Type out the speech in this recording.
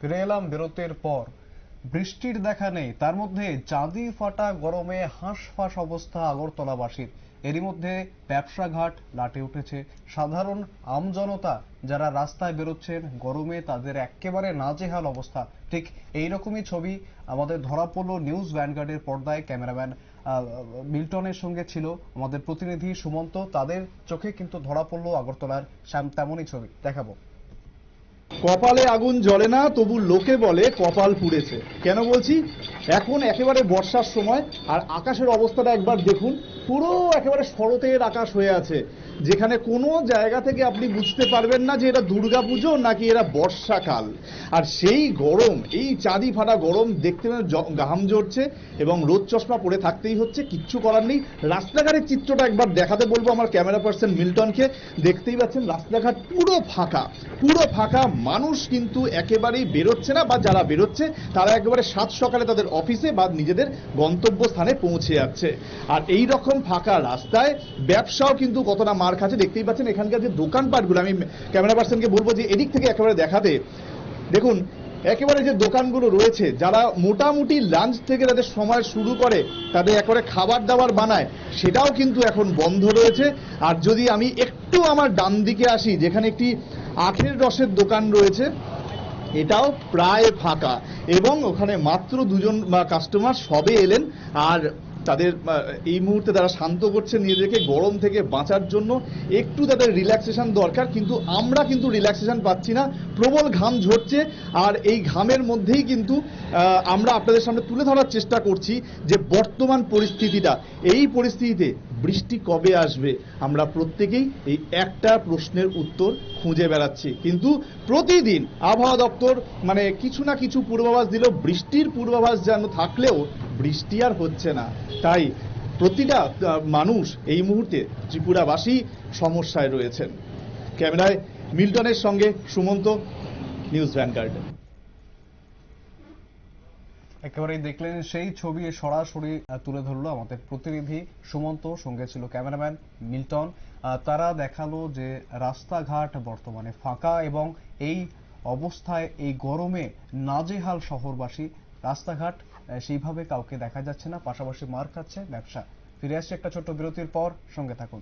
ফিরে এলাম বিরতির পর। বৃষ্টির দেখা নেই, তার মধ্যে চাঁদি ফাটা গরমে হাঁসফাঁস অবস্থা আগরতলাবাসীর। এরই মধ্যে ব্যবসাঘাট লাটে উঠেছে। সাধারণ আমজনতা যারা রাস্তায় বেরোচ্ছেন, গরমে তাদের একেবারে নাজেহাল অবস্থা। ঠিক এই রকমই ছবি আমাদের ধরা পড়ল নিউজ ভ্যানগার্ডের পর্দায়। ক্যামেরাম্যান মিল্টনের সঙ্গে ছিল আমাদের প্রতিনিধি সুমন্ত। তাদের চোখে কিন্তু ধরা পড়ল আগরতলার তেমনই ছবি। দেখাবো। কপালে আগুন জ্বলে না তবু লোকে বলে কপাল পুড়েছে। কেন বলছি? এখন একেবারে বর্ষার সময় আর আকাশের অবস্থাটা একবার দেখুন, পুরো একেবারে শরতের আকাশ হয়ে আছে, যেখানে কোনো জায়গা থেকে আপনি বুঝতে পারবেন না যে এটা দুর্গাপুজো নাকি এরা বর্ষাকাল। আর সেই গরম, এই চাঁদি ফাটা গরম দেখতে ঘাম ঝরছে এবং রোদ চশমা পরে থাকতেই হচ্ছে, কিচ্ছু করার নেই। রাস্তাঘাটের চিত্রটা একবার দেখাতে বলব আমার ক্যামেরা পার্সন মিল্টনকে। দেখতেই পাচ্ছেন রাস্তাঘাট পুরো ফাঁকা পুরো ফাঁকা। মানুষ কিন্তু একেবারেই বেরোচ্ছে না বা যারা বেরোচ্ছে, তারা একেবারে সাত সকালে তাদের অফিসে বা নিজেদের গন্তব্য স্থানে পৌঁছে যাচ্ছে। আর এই রকম ফাঁকা রাস্তায় ব্যবসাও কিন্তু কতটা মার খাচ্ছে দেখতেই পাচ্ছেন এখানকার যে দোকানপাটগুলো, আমি ক্যামেরা পার্সনকে বলব যে এদিক থেকে একেবারে দেখাতে, দেখুন, একেবারে যে দোকানগুলো রয়েছে, যারা মোটামুটি লাঞ্চ থেকে তাদের সময় শুরু করে, তাদের একেবারে খাবার দাবার বানায়, সেটাও কিন্তু এখন বন্ধ রয়েছে। আর যদি আমি একটু আমার ডান দিকে আসি, যেখানে একটি আখের রসের দোকান রয়েছে এটাও প্রায় ফাঁকা। এবং ওখানে মাত্র দুজন কাস্টমার সবে এলেন আর তাদের এই মুহূর্তে তারা শান্ত করছে নিজেদেরকে গরম থেকে বাঁচার জন্য। একটু তাদের রিল্যাক্সেশন দরকার, কিন্তু আমরা কিন্তু রিল্যাক্সেশন পাচ্ছি না। প্রবল ঘাম ঝরছে আর এই ঘামের মধ্যেই কিন্তু আমরা আপনাদের সামনে তুলে ধরার চেষ্টা করছি যে বর্তমান পরিস্থিতিটা। এই পরিস্থিতিতে বৃষ্টি কবে আসবে? আমরা প্রত্যেকেই এই একটা প্রশ্নের উত্তর খুঁজে বেড়াচ্ছি। কিন্তু প্রতিদিন আবহাওয়া দপ্তর মানে কিছু না কিছু পূর্বাভাস দিল বৃষ্টির পূর্বাভাস যেন থাকলেও বৃষ্টি আর হচ্ছে না। তাই প্রতিটা মানুষ এই মুহূর্তে ত্রিপুরাবাসী সমস্যায় রয়েছেন। ক্যামেরায় মিল্টনের সঙ্গে সুমন্ত, নিউজ ভ্যানগার্ড। একেবারেই দেখলেন সেই ছবি সরাসরি তুলে ধরলো আমাদের প্রতিনিধি সুমন্ত, সঙ্গে ছিল ক্যামেরাম্যান মিল্টন। তারা দেখাল যে রাস্তাঘাট বর্তমানে ফাঁকা এবং এই অবস্থায় এই গরমে নাজেহাল শহরবাসী রাস্তাঘাট সেইভাবে কাউকে দেখা যাচ্ছে না। পাশাপাশি মার খাচ্ছে ব্যবসা। ফিরে আসছে একটা ছোট্ট বিরতির পর। সঙ্গে থাকুন।